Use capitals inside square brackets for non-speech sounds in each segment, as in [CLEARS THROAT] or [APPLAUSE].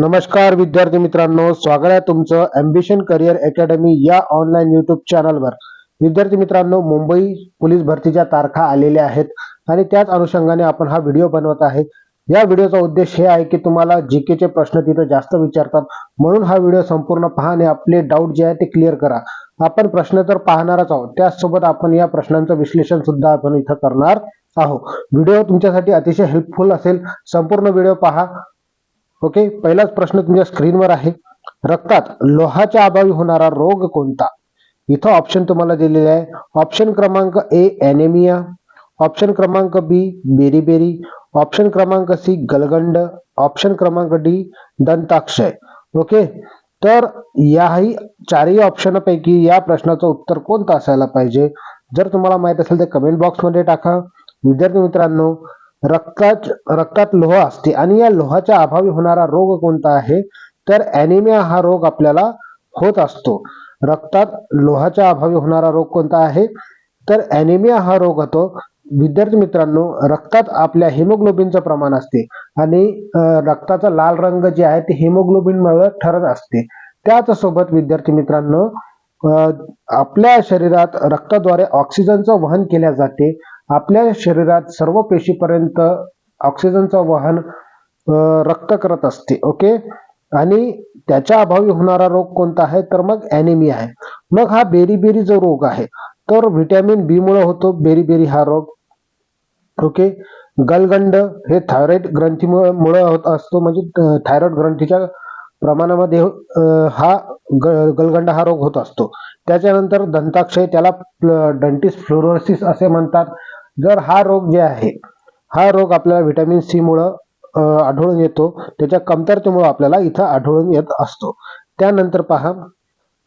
नमस्कार विद्यार्थी मित्रांनो. स्वागत आहे तुमचं अम्बिशन करिअर अकॅडमी या ऑनलाईन युट्यूब चॅनलवर विद्यार्थी मित्रांनो मुंबई पोलीस भरतीच्या तारखा आलेल्या आहेत आणि त्याच अनुषंगाने आपण हा व्हिडिओ बनवत आहे. या व्हिडिओचा उद्देश हे आहे की तुम्हाला जीके चे प्रश्न तिथं जास्त विचारतात. म्हणून हा व्हिडिओ संपूर्ण पहा आणि आपले डाऊट जे आहे ते क्लिअर करा. आपण प्रश्न तर पाहणारच आहोत. त्याचसोबत आपण या प्रश्नांचं विश्लेषण सुद्धा आपण इथं करणार आहोत. व्हिडिओ तुमच्यासाठी अतिशय हेल्पफुल असेल. संपूर्ण व्हिडिओ पहा. ओके पहिलाच प्रश्न तुमच्या स्क्रीनवर आहे. रक्तात लोहाच्या अभावी होणारा रोग कोणता? इथं ऑप्शन तुम्हाला दिलेले आहे. ऑप्शन क्रमांक ए ॲनेमिया ऑप्शन क्रमांक बी बेरीबेरी. ऑप्शन क्रमांक सी गलगंड. ऑप्शन क्रमांक डी दंताक्षय. ओके तर याही चारही ऑप्शनपैकी या प्रश्नाचं उत्तर कोणतं असायला पाहिजे? जर तुम्हाला माहीत असेल तर कमेंट बॉक्समध्ये टाका. विद्यार्थी मित्रांनो रक्तात रक्तात लोह असते. आणि या लोहाच्या अभावी होणारा रोग कोणता आहे? तर ॲनिमिया हा रोग आपल्याला होत असतो. रक्तात लोहाच्या अभावी होणारा रोग कोणता आहे? तर ॲनिमिया हा रोग होतो. विद्यार्थी मित्रांनो रक्तात आपल्या हिमोग्लोबिनचं प्रमाण असते. आणि रक्ताचा लाल रंग जे आहे ते हिमोग्लोबिनमुळे ठरत असते. त्याच सोबत विद्यार्थी मित्रांनो आपल्या शरीरात रक्ताद्वारे ऑक्सिजनचं वहन केल्या जाते. आपल्या शरीरात सर्व पेशीपर्यंत ऑक्सिजनचं वहन रक्त करत असते ओके आणि त्याच्या अभावी होणारा रोग कोणता आहे? तर मग ॲनिमिया आहे. मग हा बेरीबेरी जो रोग आहे तर व्हिटॅमिन बी मुळे होतो बेरीबेरी हा रोग ओके गलगंड हे थायरॉइड ग्रंथीमुळे मुळे होत असतो म्हणजे थायरॉइड ग्रंथीच्या प्रमाणामध्ये हा ग- गलगंड हा रोग होत असतो. त्याच्यानंतर दंताक्षय त्याला डंटिस फ्लोरोसिस असे म्हणतात. जर हा रोग जे आहे हा रोग आपल्याला व्हिटॅमिन सी मुळे आढळून येतो. त्याच्या कमतरतेमुळे आपल्याला इथं आढळून येत असतो. त्यानंतर पहा.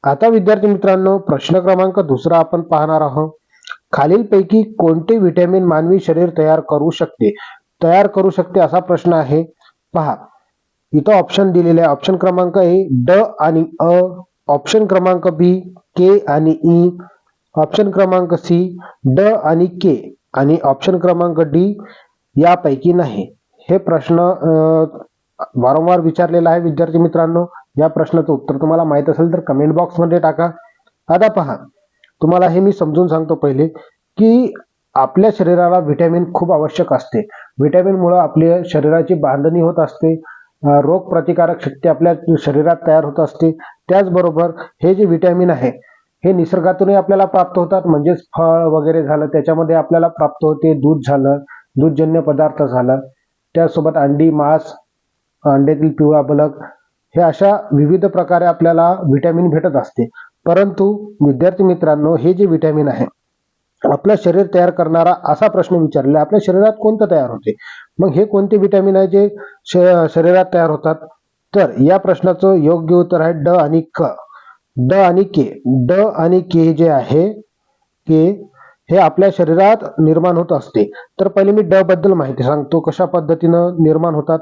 आता विद्यार्थी मित्रांनो प्रश्न क्रमांक दुसरा आपण पाहणार आहोत. खालीलपैकी कोणते व्हिटॅमिन मानवी शरीर तयार करू शकते? तयार करू शकते असा प्रश्न आहे. पहा. इथं ऑप्शन दिलेले आहे. ऑप्शन क्रमांक ए ड आणि अ. ऑप्शन क्रमांक बी के आणि ई. ऑप्शन क्रमांक सी ड आणि के. आणि ऑप्शन क्रमांक डी यापैकी नाही. हे प्रश्न वारंवार विचारलेला आहे विद्यार्थी मित्रांनो. या प्रश्नाचं उत्तर तुम्हाला माहीत असेल तर कमेंट बॉक्समध्ये टाका. आता पहा तुम्हाला हे मी समजून सांगतो पहिले की आपल्या शरीराला व्हिटॅमिन खूप आवश्यक असते. व्हिटॅमिनमुळं आपल्या शरीराची बांधणी होत असते. रोगप्रतिकारक रोग प्रतिकारक शक्ती आपल्या शरीरात तयार होत असते. त्याचबरोबर हे जे व्हिटॅमिन आहे हे निसर्गातूनही आपल्याला प्राप्त होतात. म्हणजेच फळ वगैरे झालं त्याच्यामध्ये आपल्याला प्राप्त होते. दूध झालं दूधजन्य पदार्थ झालं. त्यासोबत अंडी मांस अंड्यातील पिवळा बलक हे अशा विविध प्रकारे आपल्याला व्हिटॅमिन भेटत असते. परंतु विद्यार्थी मित्रांनो हे जे व्हिटॅमिन आहे आपलं शरीर तयार करणारा असा प्रश्न विचारलेला आहे, आपल्या शरीरात कोणतं तयार होते? मग हे कोणते व्हिटॅमिन आहे जे श- शरीरात तयार होतात? तर या प्रश्नाचं योग्य उत्तर आहे ड आणि क. ड आणि के. ड आणि के जे आहे के हे आपल्या शरीरात निर्माण होत असते. तर पहिले मी ड बद्दल माहिती सांगतो कशा पद्धतीनं निर्माण होतात.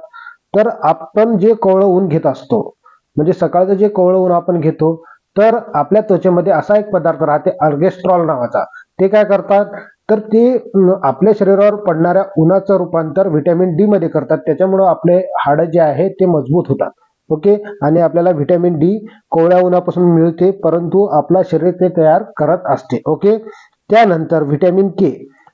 तर आपण जे कोवळं ऊन घेत असतो म्हणजे सकाळचं जे कोवळं ऊन आपण घेतो तर आपल्या त्वचेमध्ये असा एक पदार्थ राहते अर्गेस्ट्रॉल नावाचा. ते काय करतात? तर ते आपल्या शरीरावर पडणाऱ्या उन्हाचं रूपांतर व्हिटॅमिन डी मध्ये करतात. त्याच्यामुळं आपले हाडं जे आहे ते मजबूत होतात. ओके? आणि आपल्याला व्हिटॅमिन डी कोवळ्या उन्हापासून मिळते परंतु आपला शरीर ते तयार करत असते. ओके? त्यानंतर व्हिटॅमिन के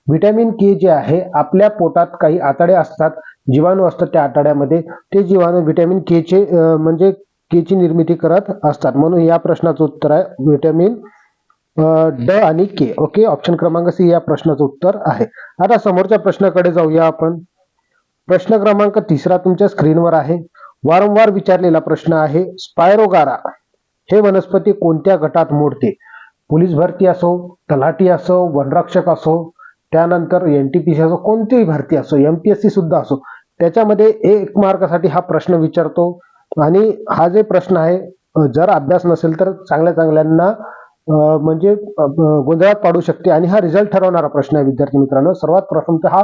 व्हिटॅमिन के जे आहे आपल्या पोटात काही आतडे असतात जीवाणू असतात त्या आतड्यामध्ये. ते जीवाणू व्हिटॅमिन के चे म्हणजे केची निर्मिती करत असतात. म्हणून या प्रश्नाचं उत्तर आहे व्हिटॅमिन ड आणि के ओके? ऑप्शन क्रमांक सी या प्रश्नाचं उत्तर आहे. आता समोरच्या प्रश्नाकडे जाऊया आपण. प्रश्न क्रमांक तिसरा तुमच्या स्क्रीनवर आहे. वारंवार विचारलेला प्रश्न आहे स्पायरोगारा हे वनस्पती कोणत्या गटात मोडते? पोलीस भरती असो तलाठी असो वनरक्षक असो त्यानंतर एन टी पी सी असो कोणतीही भरती असो एम पी एस सी सुद्धा असो त्याच्यामध्ये एक मार्कासाठी हा प्रश्न विचारतो. आणि हा जे प्रश्न आहे जर अभ्यास नसेल तर चांगल्या चांगल्यांना म्हणजे गोंधळात पाडू शकते. आणि हा रिझल्ट ठरवणारा प्रश्न आहे विद्यार्थी मित्रांनो. सर्वात प्रथम तर हा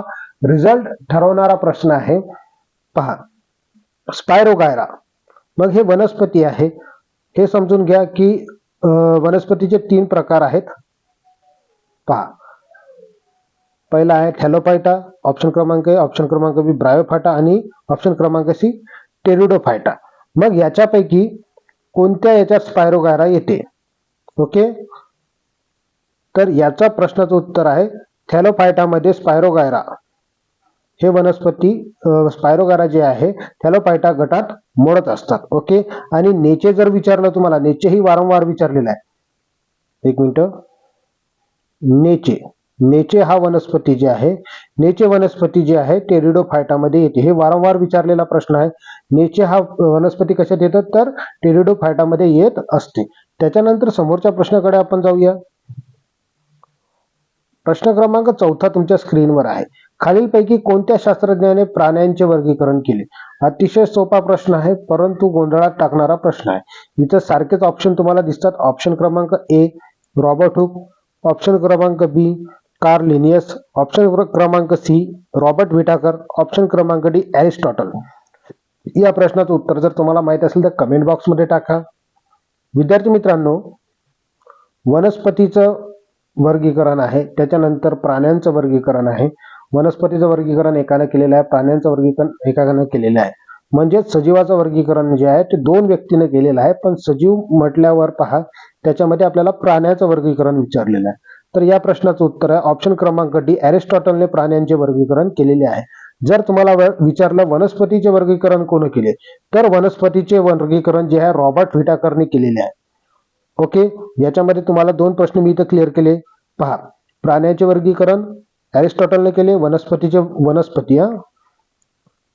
रिझल्ट ठरवणारा प्रश्न आहे. पहा स्पायरोगायरा मग हे वनस्पती आहे. हे समजून घ्या की वनस्पतीचे तीन प्रकार आहेत. पहा. पहिला आहे थॅलोफायटा ऑप्शन क्रमांक ए ऑप्शन क्रमांक बी ब्रायोफायटा आणि ऑप्शन क्रमांक सी टेरिडोफायटा. मग याच्यापैकी कोणत्या याच्यात स्पायरोगायरा येते? ओके? तर याचा प्रश्नाचं उत्तर आहे थॅलोफायटामध्ये स्पायरोगायरा हे वनस्पती स्पायरोगारा जे आहे थॅलोपायटा गटात मोडत असतात. ओके? आणि नेचे जर विचारलं तुम्हाला नेचेही वारंवार विचारलेलं आहे. एक मिनिट. नेचे. नेचे हा वनस्पती जे आहे नेचे वनस्पती जे आहे टेरिडोफायटामध्ये येते. हे वारंवार विचारलेला प्रश्न आहे. नेचे हा वनस्पती कशात येतात तर टेरिडोफायटामध्ये येत असते. त्याच्यानंतर समोरच्या प्रश्नाकडे आपण जाऊया. प्रश्न क्रमांक चौथा तुमच्या स्क्रीनवर आहे. खालीलपैकी कोणत्या शास्त्रज्ञाने प्राण्यांचे वर्गीकरण केले? अतिशय सोपा प्रश्न आहे परंतु गोंधळात टाकणारा प्रश्न आहे. इथं सारखेच ऑप्शन तुम्हाला दिसतात. ऑप्शन क्रमांक ए रॉबर्ट हुक. ऑप्शन क्रमांक बी कार्ल लिनियस ऑप्शन क्रमांक सी रॉबर्ट विटाकर. ऑप्शन क्रमांक डी ॲरिस्टॉटल या प्रश्नाचं उत्तर जर तुम्हाला माहीत असेल तर कमेंट बॉक्समध्ये टाका. विद्यार्थी मित्रांनो वनस्पतीचं वर्गीकरण आहे त्याच्यानंतर प्राण्यांचं वर्गीकरण आहे. वनस्पतीचं वर्गीकरण एकानं केलेलं आहे प्राण्यांचं वर्गीकरण एकानं केलेलं आहे. म्हणजेच सजीवाचं वर्गीकरण जे आहे ते दोन व्यक्तीनं केलेलं आहे पण सजीव म्हटल्यावर पहा त्याच्यामध्ये आपल्याला प्राण्याचं वर्गीकरण विचारलेलं आहे. तर या प्रश्नाचं उत्तर आहे ऑप्शन क्रमांक डी अरिस्टॉटलने प्राण्यांचे वर्गीकरण केलेले आहे. जर तुम्हाला व- विचारलं वनस्पतीचे वर्गीकरण कोण केले तर वनस्पतीचे वर्गीकरण जे आहे रॉबर्ट व्हिटाकरने केलेले आहे. ओके? याच्यामध्ये तुम्हाला दोन प्रश्न मी इथं क्लिअर केले. पहा प्राण्याचे वर्गीकरण ॲरिस्टॉटलने केले वनस्पतीचे वनस्पती हा?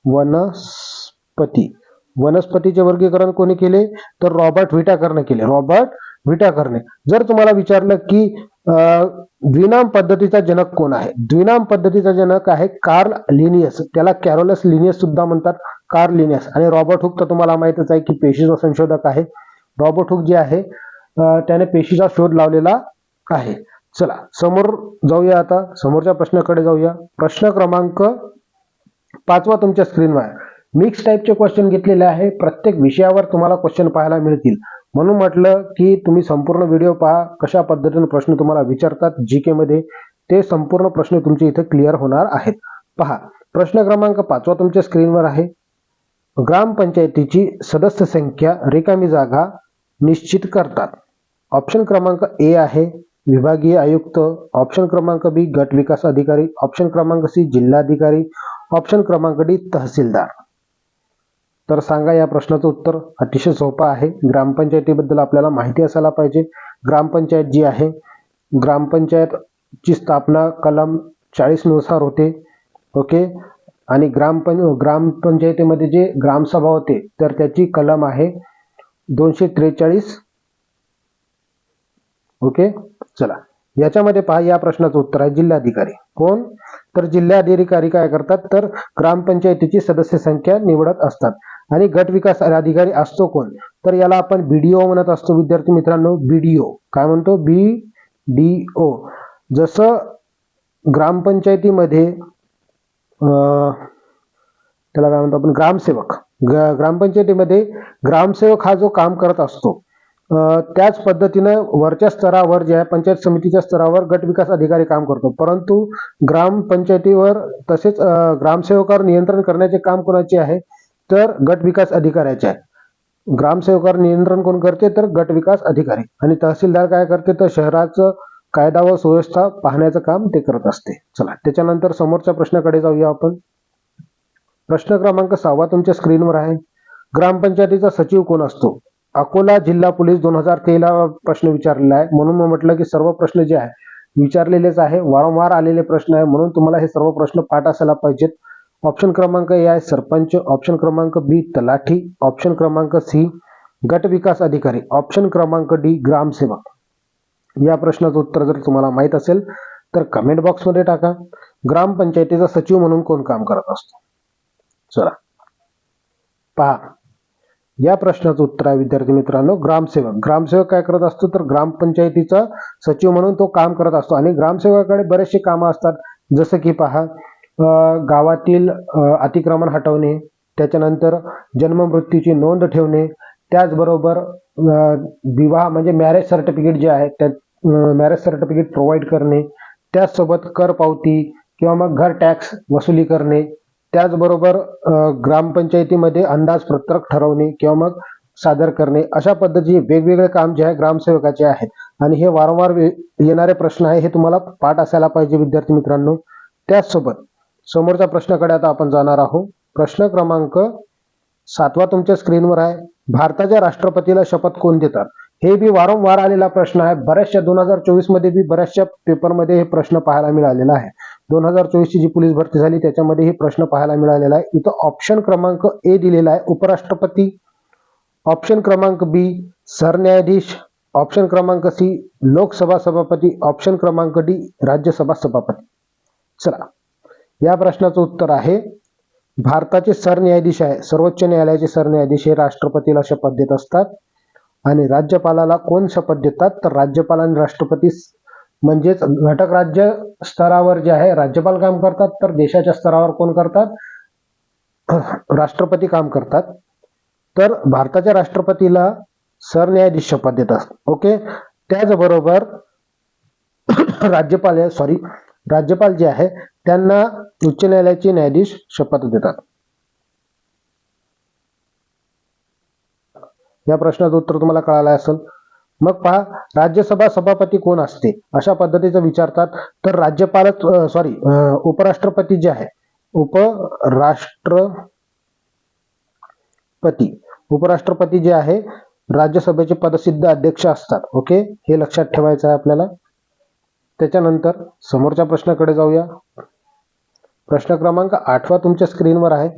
वनस्पती. वनस्पतीचे वर्गीकरण कोणी केले? तर रॉबर्ट व्हिटाकरने केले. रॉबर्ट व्हिटाकरने जर तुम्हाला विचारलं की द्विनाम पद्धतीचा जनक कोण आहे? द्विनाम पद्धतीचा जनक आहे कार्ल लिनियस. त्याला कॅरोलस लिनियस सुद्धा म्हणतात कार्ल लिनियस. आणि रॉबर्ट हुक तर तुम्हाला माहितच आहे की पेशीचा संशोधक आहे. रॉबर्ट हुक जे आहे त्याने पेशीचा शोध लावलेला आहे. चला समोर जाऊया आता. समोरच्या प्रश्नाकडे जाऊया. प्रश्न क्रमांक पाचवा तुमच्या स्क्रीनवर आहे. मिक्स टाईपचे क्वेश्चन घेतलेले आहे. प्रत्येक विषयावर तुम्हाला क्वेश्चन पाहायला मिळतील. म्हणून म्हटलं की तुम्ही संपूर्ण व्हिडिओ पहा. कशा पद्धतीने प्रश्न तुम्हाला विचारतात जी के मध्ये ते संपूर्ण प्रश्न तुमचे इथे क्लिअर होणार आहेत. पहा प्रश्न क्रमांक पाचवा तुमच्या स्क्रीनवर आहे. ग्रामपंचायतीची सदस्य संख्या रिकामी जागा निश्चित करतात. ऑप्शन क्रमांक ए आहे. विभागीय आयुक्त ऑप्शन क्रमांक बी गट विकास अधिकारी ऑप्शन क्रमांक सी जिल्हाधिकारी ऑप्शन क्रमांक डी तहसीलदार. तर सांगा या प्रश्नाचं उत्तर. अतिशय सोपं आहे. ग्रामपंचायतीबद्दल आपल्याला माहिती असायला पाहिजे. ग्रामपंचायत जी आहे ग्रामपंचायतची स्थापना कलम चाळीसनुसार होते. ओके? आणि ग्रामपं ग्रामपंचायतीमध्ये जे ग्रामसभा होते तर त्याची कलम आहे दोनशे त्रेचाळीस ओके? चला. याच्यामध्ये पहा या प्रश्नाचं उत्तर आहे जिल्हाधिकारी. कोण? तर जिल्हाधिकारी काय करतात? तर ग्रामपंचायतीची सदस्य संख्या निवडत असतात. आणि गट विकास अधिकारी असतो कोण? तर याला आपण बीडीओ म्हणत असतो विद्यार्थी मित्रांनो. बीडीओ. काय म्हणतो? B D O. जसं ग्रामपंचायतीमध्ये त्याला काय म्हणतो आपण? ग्रामसेवक. ग- ग्रामपंचायतीमध्ये ग्रामसेवक हा जो काम करत असतो त्याच पद्धतीनं वरच्या स्तरावर जे आहे पंचायत समितीच्या स्तरावर गट विकास अधिकारी काम करतो. परंतु ग्रामपंचायतीवर तसेच ग्रामसेवकावर नियंत्रण करण्याचे काम कोणाचे आहे? तर गट विकास अधिकाऱ्याचे आहे. ग्रामसेवकावर नियंत्रण कोण करते? तर गट विकास अधिकारी. आणि तहसीलदार काय करते? तर शहराचं कायदा व सुव्यवस्था पाहण्याचं काम ते करत असते. चला त्याच्यानंतर समोरच्या प्रश्नाकडे जाऊया आपण. प्रश्न क्रमांक सहावा तुमच्या स्क्रीनवर आहे. ग्रामपंचायतीचा सचिव कोण असतो? अकोला जिल्हा पोलीस दोन हजार तेरा प्रश्न विचारलेला आहे. म्हणून मी म्हटलं की सर्व प्रश्न जे आहे विचारलेलेच आहे. वारंवार आलेले प्रश्न आहे. म्हणून तुम्हाला हे सर्व प्रश्न पाठ असायला पाहिजेत. ऑप्शन क्रमांक ए आहे सरपंच ऑप्शन क्रमांक बी तलाठी ऑप्शन क्रमांक सी गट विकास अधिकारी ऑप्शन क्रमांक डी ग्रामसेवक या प्रश्नाचं उत्तर जर तुम्हाला माहीत असेल तर कमेंट बॉक्समध्ये टाका. ग्रामपंचायतीचा सचिव म्हणून कोण काम करत असतो? चला. पहा. या प्रश्नाचं उत्तर आहे विद्यार्थी मित्रांनो ग्रामसेवक. ग्रामसेवक काय करत असतो तर ग्रामपंचायतीचा सचिव म्हणून तो काम करत असतो. आणि ग्रामसेवकाकडे बरेचसे कामं असतात. जसं की पहा गावातील अतिक्रमण हटवणे त्याच्यानंतर जन्ममृत्यूची नोंद ठेवणे त्याचबरोबर विवाह म्हणजे मॅरेज सर्टिफिकेट जे आहे त्या मॅरेज सर्टिफिकेट प्रोव्हाइड करणे त्याचसोबत कर पावती किंवा मग घर टॅक्स वसुली करणे त्याचबरोबर ग्रामपंचायतीमध्ये अंदाजपत्रक ठरवणे किंवा मग सादर करणे अशा पद्धतीचे वेगवेगळे काम जे आहे ग्रामसेवकाचे आहेत. आणि हे वारंवार वे- येणारे प्रश्न आहे हे तुम्हाला पाठ असायला पाहिजे विद्यार्थी मित्रांनो. त्याचसोबत समोरच्या प्रश्नाकडे आता आपण जाणार आहोत. प्रश्न क्रमांक सातवा तुमच्या स्क्रीनवर आहे. भारताच्या राष्ट्रपतीला शपथ कोण देतात? हे बी वारंवार आलेला प्रश्न आहे. बऱ्याचशा दोन हजार चोवीसमध्ये बी बऱ्याचशा पेपरमध्ये हे प्रश्न पाहायला मिळालेला आहे. दोन हजार चोवीसची जी पोलीस भरती झाली त्याच्यामध्ये हे प्रश्न पाहायला मिळालेला आहे. इथं ऑप्शन क्रमांक ए दिलेला आहे उपराष्ट्रपती. ऑप्शन क्रमांक बी सरन्यायाधीश. ऑप्शन क्रमांक सी लोकसभा सभापती. ऑप्शन क्रमांक डी राज्यसभा सभापती. चला या प्रश्नाचं उत्तर आहे. भारताचे सरन्यायाधीश आहे सर्वोच्च न्यायालयाचे सरन्यायाधीश हे राष्ट्रपतीला शपथ देत असतात. आणि राज्यपालाला कोण शपथ देतात? तर राज्यपाल आणि राष्ट्रपती म्हणजेच घटक राज्य स्तरावर जे आहे राज्यपाल काम करतात तर देशाच्या स्तरावर कोण करतात? [CLEARS THROAT] राष्ट्रपती काम करतात. तर भारताच्या राष्ट्रपतीला सरन्यायाधीश शपथ देतात. ओके? त्याचबरोबर [CLEARS THROAT] राज्यपाल सॉरी राज्यपाल जे आहे त्यांना उच्च न्यायालयाचे न्यायाधीश शपथ देतात. या प्रश्नाचं उत्तर तुम्हाला कळालं असेल. मग पहा राज्यसभा सभापती कोण असते? अशा पद्धतीचं विचारतात तर राज्यपालच सॉरी उपराष्ट्रपती जे आहे उपराष्ट्रपती उपराष्ट्रपती जे आहे राज्यसभेचे पदसिद्ध अध्यक्ष असतात. ओके हे लक्षात ठेवायचं आहे आपल्याला. त्याच्यानंतर समोरच्या प्रश्नाकडे जाऊया. प्रश्न क्रमांक आठवा तुमच्या स्क्रीनवर आहे.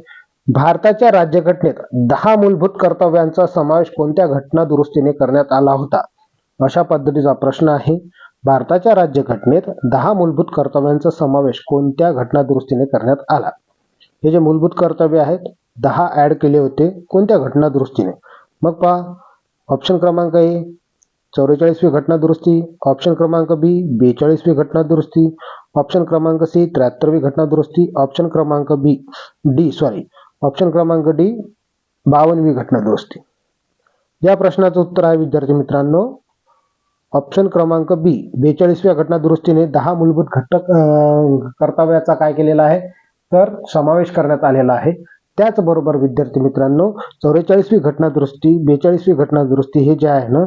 भारताच्या राज्यघटनेत दहा मूलभूत कर्तव्यांचा समावेश कोणत्या घटना दुरुस्तीने करण्यात आला होता? अशा पद्धतीचा प्रश्न आहे. भारताच्या राज्यघटनेत दहा मूलभूत कर्तव्यांचा समावेश कोणत्या घटना दुरुस्तीने करण्यात आला? हे जे मूलभूत कर्तव्य आहेत दहा ऍड केले होते कोणत्या घटना दुरुस्तीने? मग पहा ऑप्शन क्रमांक ए चौवेचाळीसवी घटना दुरुस्ती ऑप्शन क्रमांक बी बेचाळीसवी घटना दुरुस्ती ऑप्शन क्रमांक सी त्र्याहत्तरवी घटना दुरुस्ती ऑप्शन क्रमांक बी डी सॉरी ऑप्शन क्रमांक डी बावनवी घटना दुरुस्ती या प्रश्नाचं उत्तर आहे विद्यार्थी मित्रांनो. ऑप्शन क्रमांक बी बेचाळीसव्या घटना दुरुस्तीने दहा मूलभूत घटक कर्तव्याचा काय केलेला आहे? तर समावेश करण्यात आलेला आहे. त्याचबरोबर विद्यार्थी मित्रांनो चौवेचाळीसवी घटना दुरुस्ती बेचाळीसवी घटना दुरुस्ती हे जे आहे ना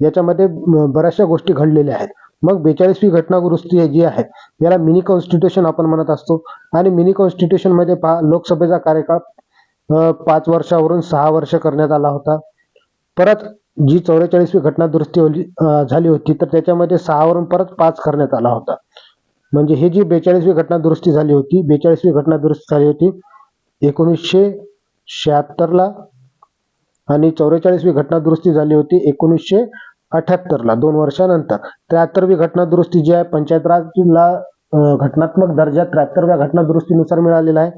याच्यामध्ये बऱ्याचशा गोष्टी घडलेल्या आहेत. मग बेचाळीसवी घटनादुरुस्ती जी आहे याला मिनी कॉन्स्टिट्यूशन आपण म्हणत असतो. आणि मिनी कॉन्स्टिट्यूशनमध्ये पहा लोकसभेचा कार्यकाळ पाच वर्षावरून सहा वर्ष करण्यात आला होता. परत जी चौवेचाळीसवी घटनादुरुस्ती होली झाली होती तर त्याच्यामध्ये सहावरून परत पाच करण्यात आला होता. म्हणजे ही जी बेचाळीसवी घटनादुरुस्ती झाली होती बेचाळीसवी घटनादुरुस्ती झाली होती एकोणीसशे शहात्तरला आणि चौवेचाळीसवी घटनादुरुस्ती झाली होती एकोणीसशे अठ्याहत्तरला दोन वर्षानंतर. त्र्याहत्तरवी घटना दुरुस्ती जी आहे पंचायत राजला घटनात्मक दर्जा त्र्याहत्तरव्या घटना दुरुस्तीनुसार मिळालेला आहे.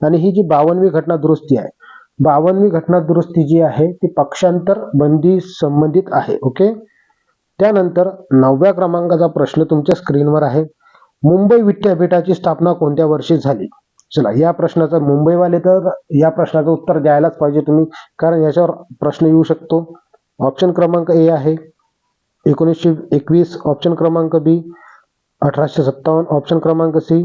आणि ही जी बावनवी घटना दुरुस्ती आहे बावनवी घटना दुरुस्ती जी आहे ती पक्षांतर बंदी संबंधित आहे ओके? त्यानंतर नवव्या क्रमांकाचा प्रश्न तुमच्या स्क्रीनवर आहे. मुंबई विद्यापीठाची स्थापना कोणत्या वर्षी झाली? चला या प्रश्नाचं मुंबईवाले तर या प्रश्नाचं उत्तर द्यायलाच पाहिजे तुम्ही कारण याच्यावर प्रश्न येऊ शकतो. ऑप्शन क्रमांक ए आहे. एकोणीसशे एकवीस ऑप्शन क्रमांक बी अठराशे सत्तावन्न ऑप्शन क्रमांक सी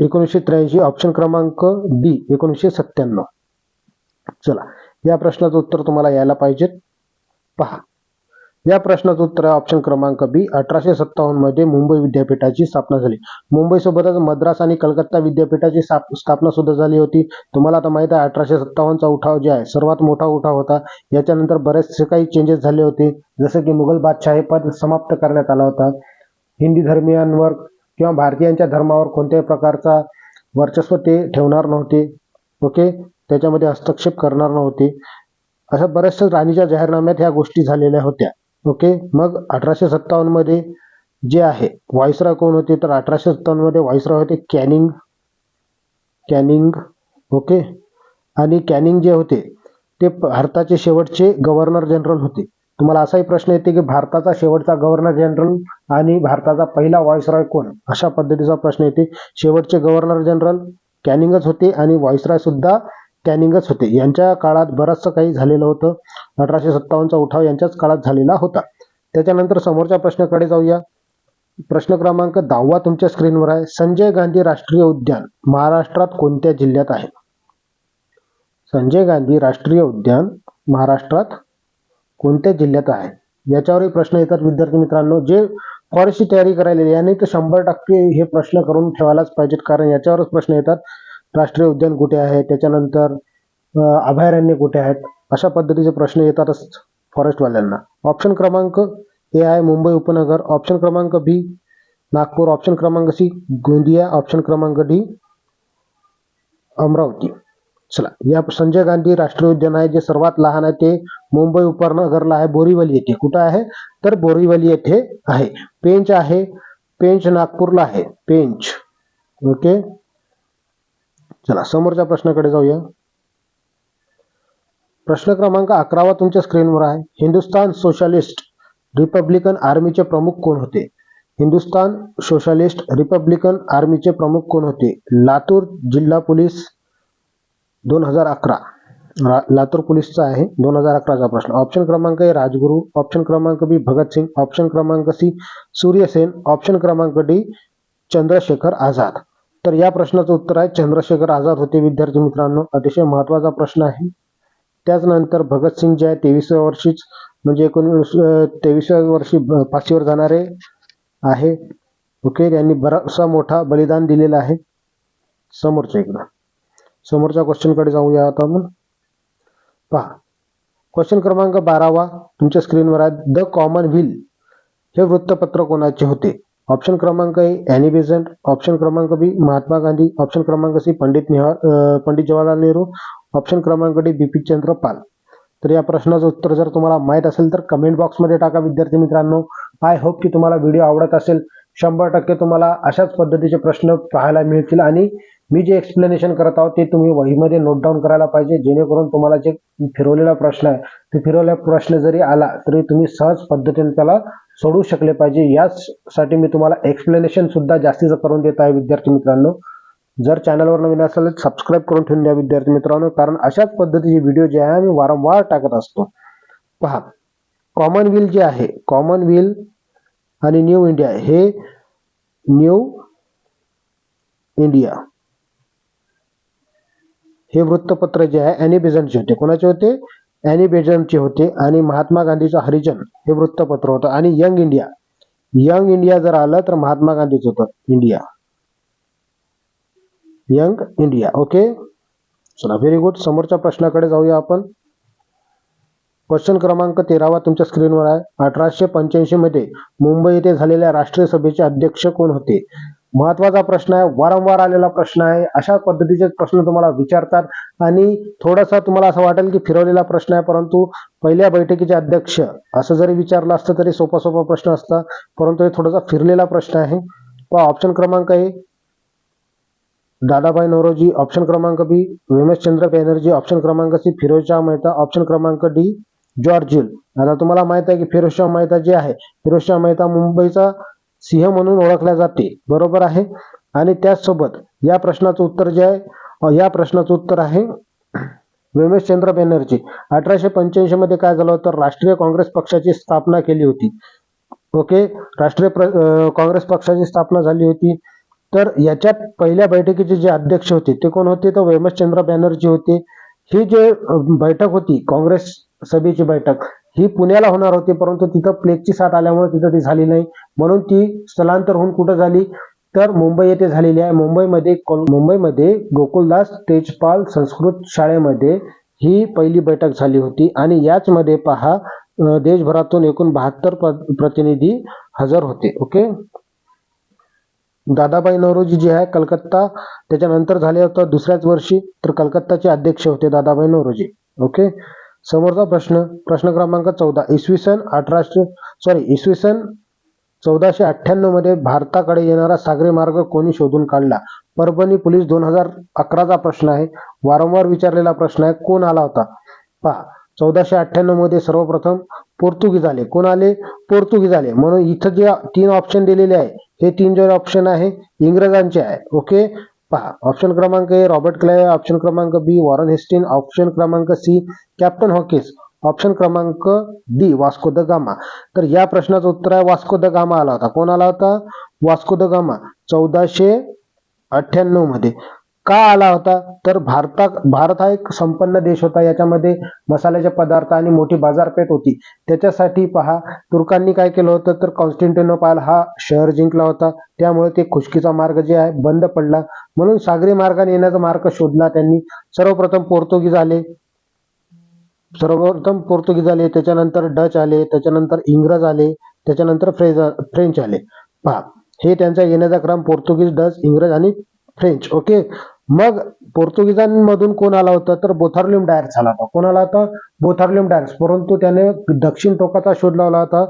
एकोणीसशे त्र्याऐंशी ऑप्शन क्रमांक डी एकोणीसशे सत्त्याण्णव. चला या प्रश्नाचं उत्तर तुम्हाला यायला पाहिजे पहा. या प्रश्नाचं उत्तर आहे ऑप्शन क्रमांक बी अठराशे सत्तावन्नमध्ये मुंबई विद्यापीठाची स्थापना झाली. मुंबईसोबतच मद्रास आणि कलकत्ता विद्यापीठाची स्थाप- स्थापना सुद्धा झाली होती. तुम्हाला आता माहीत आहे अठराशे सत्तावन्नचा उठाव जे आहे सर्वात मोठा उठाव होता. याच्यानंतर बरेचसे काही चेंजेस झाले होते. जसं की मुघल बादशाही पद समाप्त करण्यात आला होता. हिंदी धर्मियांवर किंवा भारतीयांच्या धर्मावर कोणत्याही प्रकारचा वर्चस्व ते ठेवणार नव्हते. ओके? त्याच्यामध्ये हस्तक्षेप करणार नव्हते. अशा बऱ्याचशा राणीच्या जाहीरनाम्यात ह्या गोष्टी झालेल्या होत्या. ओके? मग अठराशे सत्तावन्नमध्ये जे आहे व्हाईसरॉय कोण होते? तर अठराशे सत्तावन्नमध्ये मध्ये होते कॅनिंग. Canning okay? आणि कॅनिंग जे होते ते भारताचे शेवटचे गव्हर्नर जनरल होते. तुम्हाला असाही प्रश्न येते की भारताचा शेवटचा गव्हर्नर जनरल आणि भारताचा पहिला व्हॉइसरॉय कोण? अशा पद्धतीचा प्रश्न येते. शेवटचे गव्हर्नर जनरल कॅनिंगच होते आणि व्हॉइसरॉय सुद्धा कॅनिंगच होते. यांच्या काळात बरंचसं काही झालेलं होतं. अठराशे सत्तावन्नचा उठाव यांच्याच काळात झालेला होता. त्याच्यानंतर समोरच्या प्रश्नाकडे जाऊया. प्रश्न क्रमांक दहावा तुमच्या स्क्रीनवर आहे. संजय गांधी राष्ट्रीय उद्यान महाराष्ट्रात कोणत्या जिल्ह्यात आहे? संजय गांधी राष्ट्रीय उद्यान महाराष्ट्रात कोणत्या जिल्ह्यात आहे? याच्यावरही प्रश्न येतात विद्यार्थी मित्रांनो. जे फॉरेस्टची तयारी करायला याने तर शंभर टक्के हे प्रश्न करून ठेवायलाच पाहिजेत कारण याच्यावरच प्रश्न येतात. राष्ट्रीय उद्यान कुठे आहे? त्याच्यानंतर अभयारण्य कुठे आहेत? अशा पद्धतीचे प्रश्न येतातच फॉरेस्टवाल्यांना ऑप्शन क्रमांक ए आहे मुंबई उपनगर. ऑप्शन क्रमांक बी नागपूर. ऑप्शन क्रमांक सी गोंदिया. ऑप्शन क्रमांक डी अमरावती. चला या संजय गांधी राष्ट्रीय उद्यान आहे. जे सर्वात लहान आहे ते मुंबई उपनगरला आहे. बोरीवली येथे कुठं आहे? तर बोरीवली येथे आहे. पेंच आहे. पेंच नागपूरला आहे. पेंच. ओके? चला समोरच्या प्रश्नाकडे जाऊया. प्रश्न क्रमांक अकरावा तुमच्या स्क्रीनवर आहे. हिंदुस्तान सोशलिस्ट रिपब्लिकन आर्मीचे प्रमुख कोण होते? हिंदुस्तान सोशलिस्ट रिपब्लिकन आर्मीचे प्रमुख कोण होते? लातूर जिल्हा पोलीस दोन हजार अकरा. लातूर पोलीसचा आहे दोन हजार अकराचा प्रश्न. ऑप्शन क्रमांक ए राजगुरू ऑप्शन क्रमांक बी भगतसिंग ऑप्शन क्रमांक सी सूर्यसेन ऑप्शन क्रमांक डी चंद्रशेखर आझाद. तर या प्रश्नाचं उत्तर आहे चंद्रशेखर आझाद होते विद्यार्थी मित्रांनो. अतिशय महत्त्वाचा प्रश्न आहे. त्याचनंतर भगतसिंग जे आहे तेवीसव्या वर्षीच म्हणजे एकोणीस तेवीसव्या वर्षी फाशीवर जाणारे आहे. ओके त्यांनी बराचसा मोठा बलिदान दिलेलं आहे. समोरच्या इकडं. समोरच्या क्वेश्चनकडे जाऊया आता आपण. पहा. क्वेश्चन क्रमांक बारावा तुमच्या स्क्रीनवर आहे. द कॉमन व्हील हे वृत्तपत्र कोणाचे होते? ऑप्शन क्रमांक ए एनी बेझंट ऑप्शन क्रमांक बी महात्मा गांधी ऑप्शन क्रमांक सी पंडित नेहा पंडित जवाहरलाल नेहरू ऑप्शन क्रमांक डी बिपिन चंद्र पाल. तर या प्रश्नाचं उत्तर जर तुम्हाला माहीत असेल तर कमेंट बॉक्समध्ये टाका विद्यार्थी मित्रांनो. आय होप की तुम्हाला व्हिडिओ आवडत असेल. शंभर टक्के तुम्हाला अशाच पद्धतीचे प्रश्न पाहायला मिळतील आणि मी जे एक्सप्लेनेशन करत आहोत ते तुम्ही वहीमध्ये नोट डाऊन करायला पाहिजे जेणेकरून तुम्हाला जे फिरवलेला प्रश्न आहे ते फिरवलेला प्रश्न जरी आला तरी तुम्ही सहज पद्धतीने त्याला सोडू शकले पाहिजे. याचसाठी मी तुम्हाला एक्सप्लेनेशन सुद्धा जास्तीचं करून देत आहे विद्यार्थी मित्रांनो. जर चॅनलवर नवीन असेल तर सबस्क्राईब करून ठेवून द्या विद्यार्थी मित्रांनो कारण अशाच पद्धतीचे व्हिडिओ जे आहे आम्ही वारंवार टाकत असतो. पहा कॉमन व्हील जे आहे कॉमन व्हील आणि न्यू इंडिया हे न्यू इंडिया. हे वृत्तपत्र जे आहे अॅनी बेझंटचे होते. कोणाचे होते? अॅनी बेझंटचे होते आणि महात्मा गांधीचं हरिजन हे वृत्तपत्र होतं. आणि यंग इंडिया यंग इंडिया जर आलं तर महात्मा गांधीच होतं. इंडिया यंग इंडिया ओके चला व्हेरी गुड समोरच्या प्रश्नाकडे जाऊया आपण. क्वेश्चन क्रमांक तेरावा तुमच्या स्क्रीनवर आहे. अठराशे पंच्याऐंशी मध्ये मुंबई येथे झालेल्या राष्ट्रीय सभेचे अध्यक्ष कोण होते? महत्त्वाचा प्रश्न आहे वारंवार आलेला प्रश्न आहे. अशा पद्धतीचे प्रश्न तुम्हाला विचारतात आणि थोडासा तुम्हाला असं वाटेल की फिरवलेला प्रश्न आहे परंतु पहिल्या बैठकीचे अध्यक्ष असं जरी विचारलं असतं तरी सोपा सोपा प्रश्न असता परंतु हे थोडासा फिरलेला प्रश्न आहे. ऑप्शन क्रमांक आहे दादाभाई नौरोजी ऑप्शन क्रमांक बी. विमेशचंद्र बॅनर्जी ऑप्शन क्रमांक सी. फिरोजशाह मेहता ऑप्शन क्रमांक डी. George Yule. आता तुम्हाला माहीत आहे की फिरोजशाह मेहता जे आहे फिरोजशाह मेहता मुंबईचा सिंह म्हणून ओळखल्या जाते. बरोबर आहे? आणि त्याचसोबत या प्रश्नाचं उत्तर जे आहे या प्रश्नाचं उत्तर आहे विमेशचंद्र बॅनर्जी. अठराशे पंच्याऐंशी मध्ये काय झालं होतं? राष्ट्रीय काँग्रेस पक्षाची स्थापना केली होती. ओके? राष्ट्रीय प्र काँग्रेस पक्षाची स्थापना झाली होती. तर याच्यात पहिल्या बैठकीचे जे अध्यक्ष होते ते कोण होते? तर वेमसचंद्र बॅनर्जी होते. ही जे बैठक होती काँग्रेस सभेची बैठक. ही पुण्याला होणार होती परंतु तिथं प्लेगची साथ आल्यामुळे तिथं ती झाली नाही. म्हणून ती स्थलांतर होऊन कुठं झाली? तर मुंबई येथे झालेली आहे. मुंबईमध्ये मुंबईमध्ये गोकुलदास तेजपाल संस्कृत शाळेमध्ये ही पहिली बैठक झाली होती. आणि याचमध्ये पहा देशभरातून एकूण बहात्तर प्रतिनिधी हजर होते. ओके? दादाबाई नौरोजी जे आहे कलकत्ता. त्याच्यानंतर झाले होतं दुसऱ्याच वर्षी तर कलकत्ताचे अध्यक्ष होते दादाबाई नौरोजी ओके? समोरचा प्रश्न प्रश्न क्रमांक चौदा. इसवी सन अठराशे सॉरी इसवी सन चौदाशे अठ्ठ्याण्णवमध्ये भारताकडे येणारा सागरी मार्ग कोणी शोधून काढला? परभणी पोलीस दोन हजार अकराचा प्रश्न आहे. वारंवार विचारलेला प्रश्न आहे. कोण आला होता? पहा चौदाशे अठ्ठ्याण्णवमध्ये सर्वप्रथम पोर्तुगीज आले. कोण आले? पोर्तुगीज आले. म्हणून इथं जे तीन ऑप्शन दिलेले आहे हे तीन जे ऑप्शन आहे इंग्रजांचे आहे. ओके पहा ऑप्शन क्रमांक ए रॉबर्ट क्लाय ऑप्शन क्रमांक बी वॉरन हेस्टिन ऑप्शन क्रमांक सी कॅप्टन हॉकिस ऑप्शन क्रमांक डी वास्को द गामा. तर या प्रश्नाचं उत्तर आहे वास्को द गामा आला होता. कोण आला होता? Vasco da Gama. चौदाशे अठ्ठ्याण्णवमध्ये. का आला होता? तर भारता भारत हा एक संपन्न देश होता. याच्यामध्ये मसाल्याचे पदार्थ आणि मोठी बाजारपेठ होती. त्याच्यासाठी पहा तुर्कांनी काय केलं होतं? तर कॉन्स्टंटिनोपाल हा शहर जिंकला होता. त्यामुळे ते खुशकीचा मार्ग जे आहे बंद पडला. म्हणून सागरी मार्गाने येण्याचा मार्ग शोधला त्यांनी. सर्वप्रथम पोर्तुगीज आले. सर्वप्रथम पोर्तुगीज आले. त्याच्यानंतर डच आले. त्याच्यानंतर इंग्रज आले. त्याच्यानंतर फ्रेज फ्रेंच आले. पहा हे त्यांचा येण्याचा क्रम पोर्तुगीज डच इंग्रज आणि फ्रेंच. ओके? मग पोर्तुगीजांमधून कोण आला होता? तर बोथार्लिम डायर्स आला होता. कोण आला होता? बोथार्लिम डायर्स. परंतु त्याने दक्षिण टोकाचा शोध लावला होता.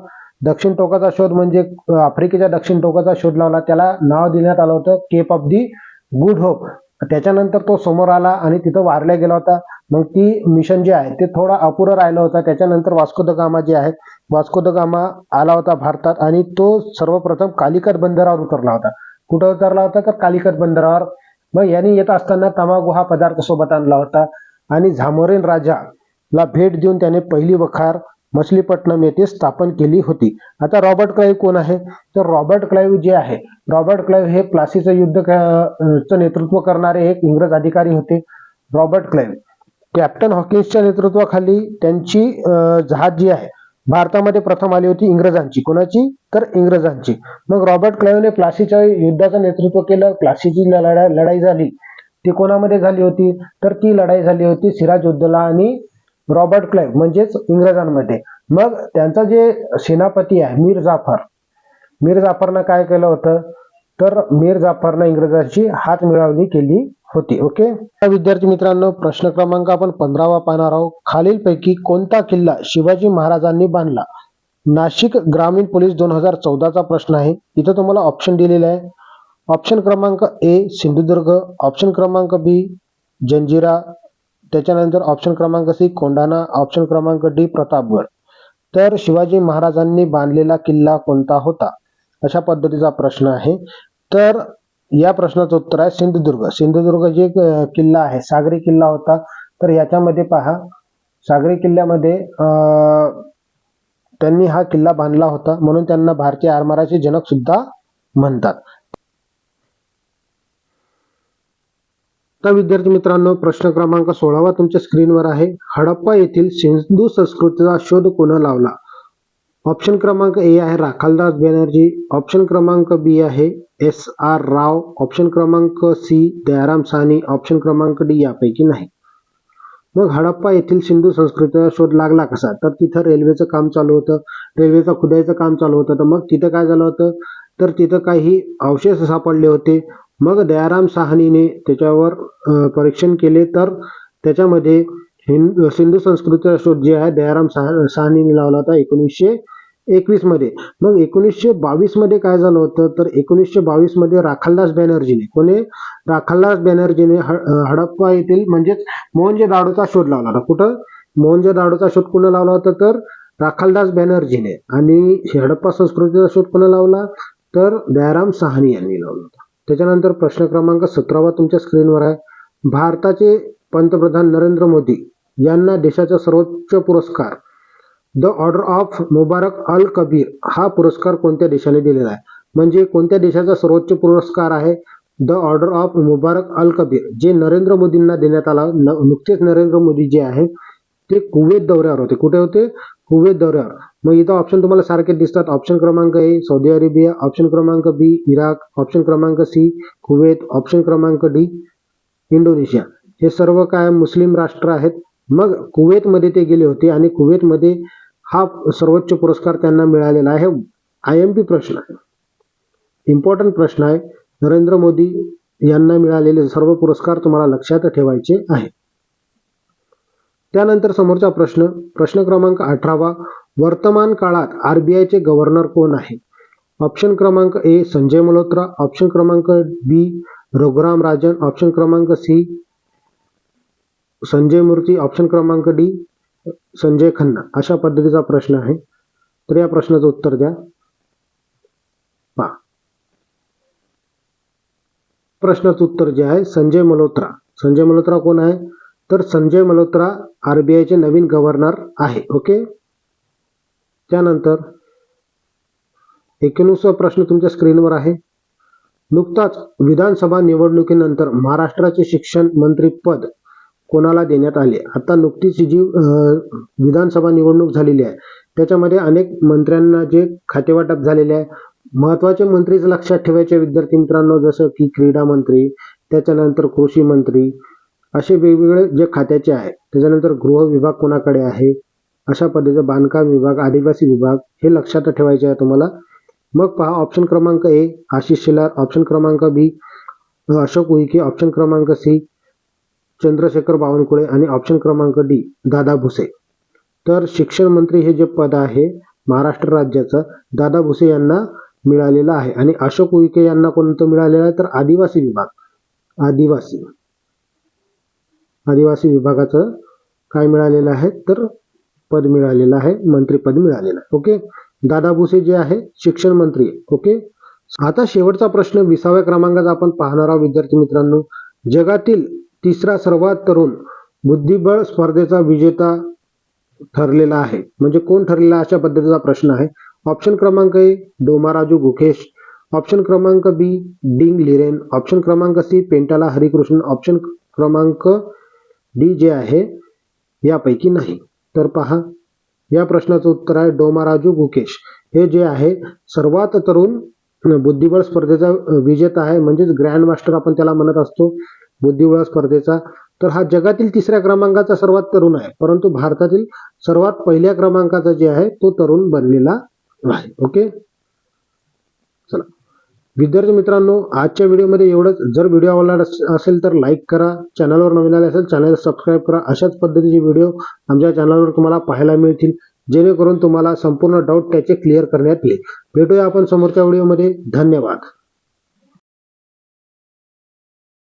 दक्षिण टोकाचा शोध म्हणजे आफ्रिकेच्या दक्षिण टोकाचा शोध लावला. त्याला नाव देण्यात आलं होतं Cape of the Good Hope. त्याच्यानंतर तो समोर आला आणि तिथं वारला गेला होता. मग ती मिशन जे आहे ते थोडा अपुरं राहिलं होता. त्याच्यानंतर वास्को द गामा जे आहे वास्को द गामा आला होता भारतात आणि तो सर्वप्रथम कालिकत बंदरावर उतरला होता. कुठं उतरला होता? तर कालिकत बंदरावर मग यांनी येत असताना तमागू हा पदार्थ सोबत आणला होता. आणि झामोरेन राजाला भेट देऊन त्याने पहिली वखार मछलीपट्टणम येथे स्थापन केली होती. आता रॉबर्ट क्लाईव्ह कोण आहे? तर रॉबर्ट क्लाईव्ह जे आहे रॉबर्ट क्लाईव्ह हे प्लासीचं युद्ध क- चं नेतृत्व करणारे एक इंग्रज अधिकारी होते रॉबर्ट क्लाईव्ह कॅप्टन हॉकिन्सच्या नेतृत्वाखाली त्यांची जहाज जी आहे भारतामध्ये प्रथम आली होती इंग्रजांची. कोणाची? तर इंग्रजांची. मग रॉबर्ट क्लाईव्हने प्लासीच्या युद्धाचं नेतृत्व केलं. प्लासीची लढाई लढाई झाली. ती कोणामध्ये झाली होती? तर ती लढाई झाली होती सिराज उद्दला आणि रॉबर्ट क्लाईव्ह म्हणजेच इंग्रजांमध्ये. मग त्यांचा जे सेनापती आहे मीर जाफर. मीर जाफरनं काय केलं होतं? तर मीर जाफरनं इंग्रजांची हात मिळवणी केली. होती ओके विद्यार्थी मित्रांनो प्रश्न क्रमांक आपण पंधरावा पाहणार आहोत. खालीलपैकी कोणता किल्ला शिवाजी महाराजांनी बांधला? नाशिक ग्रामीण पोलीस दोन हजार चौदाचा प्रश्न आहे. इथं तुम्हाला ऑप्शन दिलेला आहे. ऑप्शन क्रमांक ए सिंधुदुर्ग. ऑप्शन क्रमांक बी जंजिरा. त्याच्यानंतर ऑप्शन क्रमांक सी कोंडाणा ऑप्शन क्रमांक डी प्रतापगड. तर शिवाजी महाराजांनी बांधलेला किल्ला कोणता होता? अशा पद्धतीचा प्रश्न आहे. तर या प्रश्नाचं उत्तर आहे सिंधुदुर्ग. सिंधुदुर्ग जे किल्ला आहे सागरी किल्ला होता तर याच्यामध्ये पहा सागरी किल्ल्यामध्ये त्यांनी हा किल्ला बांधला होता म्हणून त्यांना भारतीय आरमाराचे जनक सुद्धा म्हणतात. तर विद्यार्थी मित्रांनो प्रश्न क्रमांक सोळावा तुमच्या स्क्रीनवर आहे. हडप्पा येथील सिंधू संस्कृतीचा शोध कोण लावला? ऑप्शन क्रमांक ए आहे राखालदास बॅनर्जी. ऑप्शन क्रमांक बी आहे एस आर राव ऑप्शन क्रमांक सी दयाराम साहनी ऑप्शन क्रमांक डी यापैकी नाही. मग हडप्पा येथील सिंधू संस्कृतीचा शोध लागला कसा? तर तिथं रेल्वेचं काम चालू होतं. रेल्वेचं खुदाईचं काम चालू होतं. तर मग तिथं काय झालं होतं? तर तिथं काही अवशेष सापडले होते. मग दयाराम साहनीने त्याच्यावर परीक्षण केले. तर त्याच्यामध्ये हिंद सिंधू संस्कृतीचा शोध जे आहे दयाराम साह साहनीने लावला होता एकोणीसशे एकवीसमध्ये. मग एकोणीसशे बावीसमध्ये काय झालं होतं? तर एकोणीसशे बावीसमध्ये राखलदास बॅनर्जीने कोणी? राखलदास बॅनर्जीने हडप्पा येथील म्हणजेच मोहनजे दाडोचा शोध लावला होता. कुठं? मोहनजे दाडोचा शोध कोण लावला होता तर? राखलदास बॅनर्जीने. आणि हडप्पा संस्कृतीचा शोध कोण लावला? तर दयाराम सहानी यांनी लावला होता. त्याच्यानंतर प्रश्न क्रमांक सतरावा तुमच्या स्क्रीनवर आहे. भारताचे पंतप्रधान नरेंद्र मोदी यांना देशाचा सर्वोच्च पुरस्कार the Order of Mubarak Al Kabir हा पुरस्कार कोणत्या देशाने दिलेला आहे? म्हणजे कोणत्या देशाचा सर्वोच्च पुरस्कार आहे? The Order of Mubarak Al Kabir जे नरेंद्र मोदींना देण्यात आला न- नुकतेच नरेंद्र मोदी जे आहे ते कुवेत दौऱ्यावर होते. कुठे होते? कुवेत दौऱ्यावर. मग इथं ऑप्शन तुम्हाला सारखे दिसतात. ऑप्शन क्रमांक ए सौदी अरेबिया ऑप्शन क्रमांक बी इराक ऑप्शन क्रमांक सी कुवेत ऑप्शन क्रमांक डी इंडोनेशिया हे सर्व काय मुस्लिम राष्ट्र आहेत. मग कुवेतमध्ये ते गेले होते आणि कुवेतमध्ये हा सर्वोच्च पुरस्कार त्यांना मिळालेला आहे. आय एम पी प्रश्न आहे. इम्पॉर्टंट प्रश्न आहे. नरेंद्र मोदी यांना मिळालेले सर्व पुरस्कार तुम्हाला लक्षात ठेवायचे आहे. त्यानंतर समोरचा प्रश्न प्रश्न क्रमांक अठरावा. वर्तमान काळात आरबीआयचे गव्हर्नर कोण आहे? ऑप्शन क्रमांक ए संजय मल्होत्रा. ऑप्शन क्रमांक बी रघुराम राजन. ऑप्शन क्रमांक सी संजय मूर्ती. ऑप्शन क्रमांक डी संजय खन्ना अशा पद्धतीचा प्रश्न आहे. तर या प्रश्नाचं उत्तर द्या. पा. प्रश्नाचं उत्तर जे आहे संजय मल्होत्रा. संजय मल्होत्रा कोण आहे? तर संजय मल्होत्रा आरबीआयचे नवीन गव्हर्नर आहे ओके? त्यानंतर एकोणीसवा प्रश्न तुमच्या स्क्रीनवर आहे. नुकताच विधानसभा निवडणुकीनंतर महाराष्ट्राचे शिक्षण मंत्री पद कोणाला देण्यात आले आता नुकतीच जी विधानसभा निवडणूक झालेली आहे त्याच्यामध्ये अनेक मंत्र्यांना जे खातेवाटप झालेले आहे महत्त्वाचे मंत्रीच लक्षात ठेवायचे विद्यार्थी मित्रांनो जसं की क्रीडा मंत्री त्याच्यानंतर कृषी मंत्री असे वेगवेगळे जे खात्याचे आहे त्याच्यानंतर गृह विभाग कोणाकडे आहे अशा पद्धतीचं बांधकाम विभाग आदिवासी विभाग हे लक्षात ठेवायचे आहे तुम्हाला. मग पहा ऑप्शन क्रमांक ए आशिष शेलार ऑप्शन क्रमांक बी अशोक उईके ऑप्शन क्रमांक सी चंद्रशेखर बावनकुळे आणि ऑप्शन क्रमांक डी दादा भुसे. तर शिक्षण मंत्री हे जे पद आहे महाराष्ट्र राज्याचं दादा भुसे यांना मिळालेलं आहे. आणि अशोक उईके यांना कोणतं मिळालेलं आहे? तर आदिवासी विभाग. आदिवासी. आदिवासी विभागाचं काय मिळालेलं आहे? तर पद मिळालेलं आहे मंत्रीपद मिळालेलं आहे. ओके? दादा भुसे जे आहे शिक्षण मंत्री ओके? आता शेवटचा प्रश्न विसाव्या क्रमांकाचा आपण पाहणार आहोत विद्यार्थी मित्रांनो. जगातील तिसरा सर्वात तरुण बुद्धिबळ स्पर्धेचा विजेता ठरलेला आहे. म्हणजे कोण ठरलेला अशा पद्धतीचा प्रश्न आहे? ऑप्शन क्रमांक ए डोमाराजू गुकेश. ऑप्शन क्रमांक बी डिंग लिरेन. ऑप्शन क्रमांक सी पेंटाला हरिकृष्ण. ऑप्शन क्रमांक डी जे आहे यापैकी नाही. तर पहा या प्रश्नाचं उत्तर आहे डोमाराजू गुकेश. हे जे आहे सर्वात तरुण बुद्धिबळ स्पर्धेचा विजेता आहे. म्हणजेच ग्रँड मास्टर आपण त्याला म्हणत असतो. बुद्धिबळ स्पर्धेचा तर हा जगातील तिसऱ्या क्रमांकाचा सर्वात तरुण आहे. परंतु भारतातील सर्वात पहिल्या क्रमांकाचा जे आहे तो तरुण बनलेला आहे ओके? चला. विद्यार्थी मित्रांनो आजच्या व्हिडिओमध्ये एवढंच. जर व्हिडिओ आवडला असेल तर लाईक करा. चॅनलवर नवीन आले असेल चॅनल सबस्क्राईब करा. अशाच पद्धतीचे व्हिडिओ आमच्या चॅनलवर तुम्हाला पाहायला मिळतील. जेणेकरून तुम्हाला संपूर्ण डाऊट त्याचे क्लिअर करण्यात येईल. भेटूया आपण समोरच्या व्हिडिओमध्ये. धन्यवाद.